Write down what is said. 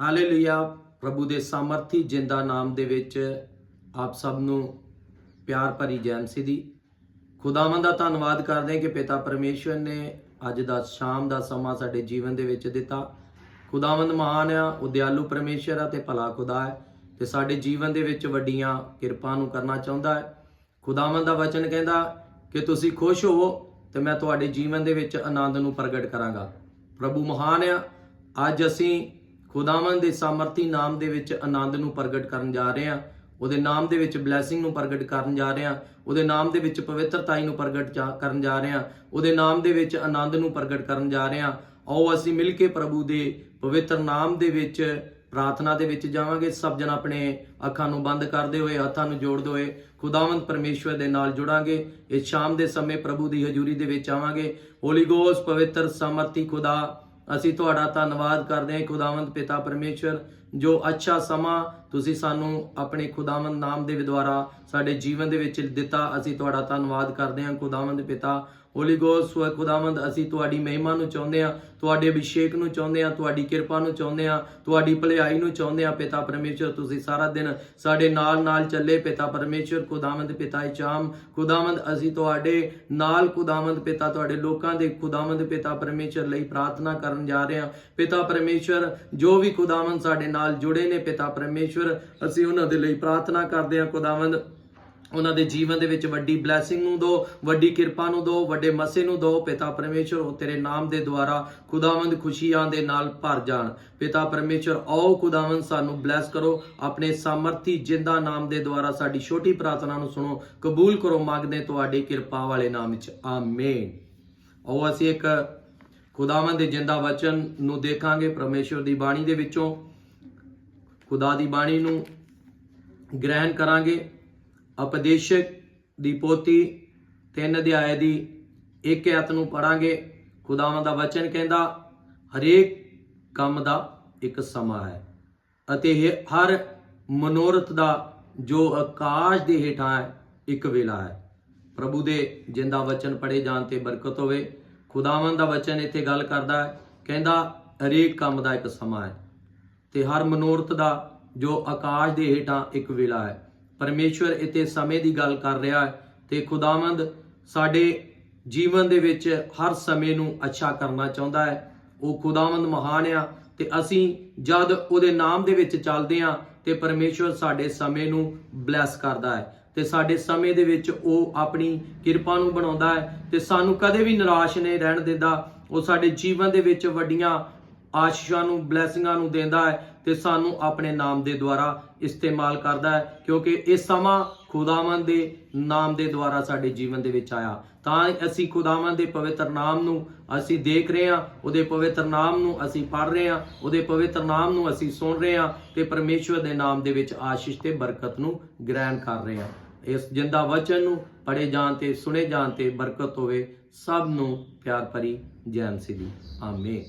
Hallelujah. ਪ੍ਰਭੂ ਦੇ ਸਮਰਥੀ ਜਿੰਦਾ ਨਾਮ ਦੇ ਵਿੱਚ ਆਪ ਸਭ ਨੂੰ ਪਿਆਰ ਭਰੀ ਜੈ ਮਸੀਹ ਦੀ ਖੁਦਾਵੰਦ ਦਾ ਧੰਨਵਾਦ ਕਰਦੇ ਹਾਂ ਕਿ ਪਿਤਾ ਪਰਮੇਸ਼ਵਰ ਨੇ ਅੱਜ ਦਾ ਸ਼ਾਮ ਦਾ ਸਮਾਂ ਸਾਡੇ ਜੀਵਨ ਦੇ ਵਿੱਚ ਦਿੱਤਾ। ਖੁਦਾਵੰਦ ਮਹਾਨ ਆ, ਉਦਿਆਲੂ ਦਿਆਲੂ ਪਰਮੇਸ਼ਰ ਆ ਤੇ ਭਲਾ ਖੁਦਾ ਹੈ ਤੇ ਸਾਡੇ ਜੀਵਨ ਦੇ ਵਿੱਚ ਵੱਡੀਆਂ ਕਿਰਪਾ ਨੂੰ ਕਰਨਾ ਚਾਹੁੰਦਾ ਹੈ। ਖੁਦਾਵੰਦ ਦਾ ਵਚਨ ਕਹਿੰਦਾ ਕਿ ਤੁਸੀਂ ਖੁਸ਼ ਹੋਵੋ ਤੇ ਮੈਂ ਤੁਹਾਡੇ ਜੀਵਨ ਦੇ ਵਿੱਚ ਆਨੰਦ ਨੂੰ ਪ੍ਰਗਟ ਕਰਾਂਗਾ। ਪ੍ਰਭੂ ਮਹਾਨ ਆ, ਅੱਜ ਅਸੀਂ ਖੁਦਾਵੰਦ ਦੇ ਸਾਮਰਥੀ ਨਾਮ ਦੇ ਵਿੱਚ ਆਨੰਦ ਨੂੰ ਪ੍ਰਗਟ ਕਰਨ ਜਾ ਰਹੇ ਹਾਂ। ਉਹਦੇ ਨਾਮ ਦੇ ਵਿੱਚ ਬਲੇਸਿੰਗ ਨੂੰ ਪ੍ਰਗਟ ਕਰਨ ਜਾ ਰਹੇ ਹਾਂ। ਉਹਦੇ ਨਾਮ ਦੇ ਵਿੱਚ ਪਵਿੱਤਰਤਾਈ ਨੂੰ ਪ੍ਰਗਟ ਜਾ- ਕਰਨ ਜਾ ਰਹੇ ਹਾਂ। ਉਹਦੇ ਨਾਮ ਦੇ ਵਿੱਚ ਆਨੰਦ ਨੂੰ ਪ੍ਰਗਟ ਕਰਨ ਜਾ ਰਹੇ ਹਾਂ। ਆਓ ਅਸੀਂ ਮਿਲ ਕੇ ਪ੍ਰਭੂ ਦੇ ਪਵਿੱਤਰ ਨਾਮ ਦੇ ਵਿੱਚ ਪ੍ਰਾਰਥਨਾ ਦੇ ਵਿੱਚ ਜਾਵਾਂਗੇ। ਸਭ ਜਣ ਆਪਣੇ ਅੱਖਾਂ ਨੂੰ ਬੰਦ ਕਰਦੇ ਹੋਏ, ਹੱਥਾਂ ਨੂੰ ਜੋੜਦੇ ਹੋਏ ਖੁਦਾਵੰਦ ਪਰਮੇਸ਼ਵਰ ਦੇ ਨਾਲ ਜੁੜਾਂਗੇ। ਇਸ ਸ਼ਾਮ ਦੇ ਸਮੇਂ ਪ੍ਰਭੂ ਦੀ ਹਜ਼ੂਰੀ ਦੇ ਵਿੱਚ ਆਵਾਂਗੇ। ਹੋਲੀ ਗੋਸ, ਪਵਿੱਤਰ, ਸਮਰਥੀ ਖੁਦਾ ਅਸੀਂ ਤੁਹਾਡਾ ਧੰਨਵਾਦ ਕਰਦੇ ਹਾਂ। ਖੁਦਾਵੰਦ ਪਿਤਾ ਪਰਮੇਸ਼ਵਰ ਜੋ ਅੱਛਾ ਸਮਾਂ ਤੁਸੀਂ ਸਾਨੂੰ ਆਪਣੇ ਖੁਦਾਵੰਦ ਨਾਮ ਦੇ ਦੁਆਰਾ ਸਾਡੇ ਜੀਵਨ ਦੇ ਵਿੱਚ ਦਿੱਤਾ, ਅਸੀਂ ਤੁਹਾਡਾ ਧੰਨਵਾਦ ਕਰਦੇ ਹਾਂ ਖੁਦਾਵੰਦ ਪਿਤਾ। ਹੋਲੀ ਗੋਸਟ ਸੋ ਖੁਦਾਵੰਦ, ਅਸੀਂ ਤੁਹਾਡੀ ਮਹਿਮਾ ਨੂੰ ਚਾਹੁੰਦੇ ਹਾਂ, ਤੁਹਾਡੇ ਅਭਿਸ਼ੇਕ ਨੂੰ ਚਾਹੁੰਦੇ ਹਾਂ, ਤੁਹਾਡੀ ਕਿਰਪਾ ਨੂੰ ਚਾਹੁੰਦੇ ਹਾਂ, ਤੁਹਾਡੀ ਭਲਾਈ ਨੂੰ ਚਾਹੁੰਦੇ ਹਾਂ ਪਿਤਾ ਪਰਮੇਸ਼ਵਰ, ਤੁਸੀਂ ਸਾਰਾ ਦਿਨ ਸਾਡੇ ਨਾਲ ਨਾਲ ਚੱਲੇ ਪਿਤਾ ਪਰਮੇਸ਼ਵਰ, ਖੁਦਾਵੰਦ ਪਿਤਾ ਇਚਾਮ ਖੁਦਾਵੰਦ, ਅਸੀਂ ਤੁਹਾਡੇ ਨਾਲ ਖੁਦਾਵੰਦ ਪਿਤਾ, ਤੁਹਾਡੇ ਲੋਕਾਂ ਦੇ ਖੁਦਾਵੰਦ ਪਿਤਾ ਪਰਮੇਸ਼ਵਰ ਲਈ ਪ੍ਰਾਰਥਨਾ ਕਰਨ ਜਾ ਰਹੇ ਹਾਂ। ਪਿਤਾ ਪਰਮੇਸ਼ਵਰ, ਜੋ ਵੀ ਖੁਦਾਵੰਦ ਸਾਡੇ ਨਾਲ ਨਾਲ ਜੁੜੇ ਨੇ ਪਿਤਾ ਪਰਮੇਸ਼ਵਰ। ਅਸੀਂ ਉਹਨਾਂ ਦੇ ਲਈ ਪ੍ਰਾਰਥਨਾ ਕਰਦੇ ਹਾਂ, ਖੁਦਾਵੰਦ, ਉਹਨਾਂ ਦੇ ਜੀਵਨ ਦੇ ਵਿੱਚ ਵੱਡੀ ਬਲੇਸਿੰਗ ਨੂੰ ਦਿਓ, ਵੱਡੀ ਕਿਰਪਾ ਨੂੰ ਦਿਓ, ਵੱਡੇ ਮਸੇ ਨੂੰ ਦਿਓ, ਪਿਤਾ ਪਰਮੇਸ਼ਵਰ, ਉਹ ਤੇਰੇ ਨਾਮ ਦੇ ਦੁਆਰਾ ਖੁਦਾਵੰਦ ਖੁਸ਼ੀਆਂ ਦੇ ਨਾਲ ਭਰ ਜਾਣ। ਪਿਤਾ ਪਰਮੇਸ਼ਵਰ, ਆਓ ਖੁਦਾਵੰਦ, ਸਾਨੂੰ ਬਲੈਸ ਕਰੋ, ਆਪਣੇ ਸਾਮਰਥੀ ਜਿੰਦਾ ਨਾਮ ਦੇ ਦੁਆਰਾ ਸਾਡੀ ਛੋਟੀ ਪ੍ਰਾਰਥਨਾ ਨੂੰ ਸੁਣੋ, ਕਬੂਲ ਕਰੋ, ਮੰਗਦੇ ਤੁਹਾਡੀ ਕਿਰਪਾ ਵਾਲੇ ਨਾਮ ਵਿੱਚ। ਆਮੀਨ। ਆਓ ਅਸੀਂ ਇੱਕ ਖੁਦਾਵੰਦ ਦੇ ਜਿੰਦਾ ਵਚਨ ਨੂੰ ਦੇਖਾਂਗੇ, ਪਰਮੇਸ਼ਵਰ ਦੀ ਬਾਣੀ ਦੇ ਵਿੱਚੋਂ। ਖੁਦਾ ਦੀ ਬਾਣੀ ਨੂੰ ਗ੍ਰਹਿਣ ਕਰਾਂਗੇ। ਉਪਦੇਸ਼ਕ ਦੀ ਪੋਤੀ 3 ਅਧਿਆਏ ਦੀ ਇੱਕ ਐਤ ਨੂੰ ਪੜਾਂਗੇ ਖੁਦਾਵੰਦ ਦਾ ਵਚਨ ਕਹਿੰਦਾ, ਹਰੇਕ ਕੰਮ ਦਾ ਇੱਕ ਸਮਾਂ ਹੈ ਅਤੇ ਇਹ ਹਰ ਮਨੋਰਥ ਦਾ ਜੋ ਆਕਾਸ਼ ਦੇ ਹੇਠਾਂ ਹੈ, ਇੱਕ ਵੇਲਾ ਹੈ। ਪ੍ਰਭੂ ਦੇ ਜਿੰਦਾ ਵਚਨ ਪੜੇ ਜਾਣ ਤੇ ਬਰਕਤ ਹੋਵੇ। ਖੁਦਾਵੰਦ ਦਾ ਵਚਨ ਇੱਥੇ ਗੱਲ ਕਰਦਾ ਹੈ, ਕਹਿੰਦਾ, ਹਰੇਕ ਕੰਮ ਦਾ ਇੱਕ ਸਮਾਂ ਹੈ। ਤੇ ਹਰ ਮਨੋਰਥ ਦਾ ਜੋ ਆਕਾਸ਼ ਦੇ ਹੇਠਾਂ ਇੱਕ ਵੇਲਾ ਹੈ। ਪਰਮੇਸ਼ਵਰ ਇੱਥੇ ਸਮੇਂ ਦੀ ਗੱਲ ਕਰ ਰਿਹਾ ਹੈ ਤੇ ਖੁਦਾਵੰਦ ਸਾਡੇ ਜੀਵਨ ਦੇ ਵਿੱਚ ਹਰ ਸਮੇਂ ਨੂੰ ਅੱਛਾ ਕਰਨਾ ਚਾਹੁੰਦਾ ਹੈ। ਉਹ ਖੁਦਾਵੰਦ ਮਹਾਨ ਆ ਤੇ ਅਸੀਂ ਜਦ ਉਹਦੇ ਨਾਮ ਦੇ ਵਿੱਚ ਚੱਲਦੇ ਹਾਂ ਤੇ ਪਰਮੇਸ਼ਵਰ ਸਾਡੇ ਸਮੇਂ ਨੂੰ ਬਲੈਸ ਕਰਦਾ ਹੈ ਤੇ ਸਾਡੇ ਸਮੇਂ ਦੇ ਵਿੱਚ ਉਹ ਆਪਣੀ ਕਿਰਪਾ ਨੂੰ ਬਣਾਉਂਦਾ ਹੈ ਤੇ ਸਾਨੂੰ ਕਦੇ ਵੀ ਨਿਰਾਸ਼ ਨਹੀਂ ਰਹਿਣ ਦਿੰਦਾ। ਉਹ ਸਾਡੇ ਜੀਵਨ ਦੇ ਵਿੱਚ ਵੱਡੀਆਂ ਆਸ਼ੀਸ਼ਾਂ ਨੂੰ, ਬਲੇਸਿੰਗਾਂ ਨੂੰ ਦਿੰਦਾ ਹੈ ਤੇ ਸਾਨੂੰ ਆਪਣੇ ਨਾਮ ਦੇ ਦੁਆਰਾ ਇਸਤੇਮਾਲ ਕਰਦਾ ਹੈ, ਕਿਉਂਕਿ ਇਹ ਸਮਾਂ ਖੁਦਾਵੰਦ ਦੇ ਨਾਮ ਦੇ ਦੁਆਰਾ ਸਾਡੇ ਜੀਵਨ ਦੇ ਵਿੱਚ ਆਇਆ। ਤਾਂ ਅਸੀਂ ਖੁਦਾਵੰਦ ਦੇ ਪਵਿੱਤਰ ਨਾਮ ਨੂੰ ਅਸੀਂ ਦੇਖ ਰਹੇ ਹਾਂ, ਉਹਦੇ ਪਵਿੱਤਰ ਨਾਮ ਨੂੰ ਅਸੀਂ ਪੜ੍ਹ ਰਹੇ ਹਾਂ, ਉਹਦੇ ਪਵਿੱਤਰ ਨਾਮ ਨੂੰ ਅਸੀਂ ਸੁਣ ਰਹੇ ਹਾਂ ਤੇ ਪਰਮੇਸ਼ਵਰ ਦੇ ਨਾਮ ਦੇ ਵਿੱਚ ਆਸ਼ੀਸ਼ ਤੇ ਬਰਕਤ ਨੂੰ ਗ੍ਰਹਿਣ ਕਰ ਰਹੇ ਹਾਂ। ਇਸ ਜਿੰਦਾ ਵਚਨ ਨੂੰ ਪੜੇ ਜਾਣ ਤੇ, ਸੁਣੇ ਜਾਣ ਤੇ ਬਰਕਤ ਹੋਵੇ, ਸਭ ਨੂੰ ਪਿਆਰ ਭਰੀ ਜੈ ਮਸੀਹ ਦੀ ਆਮੀਨ।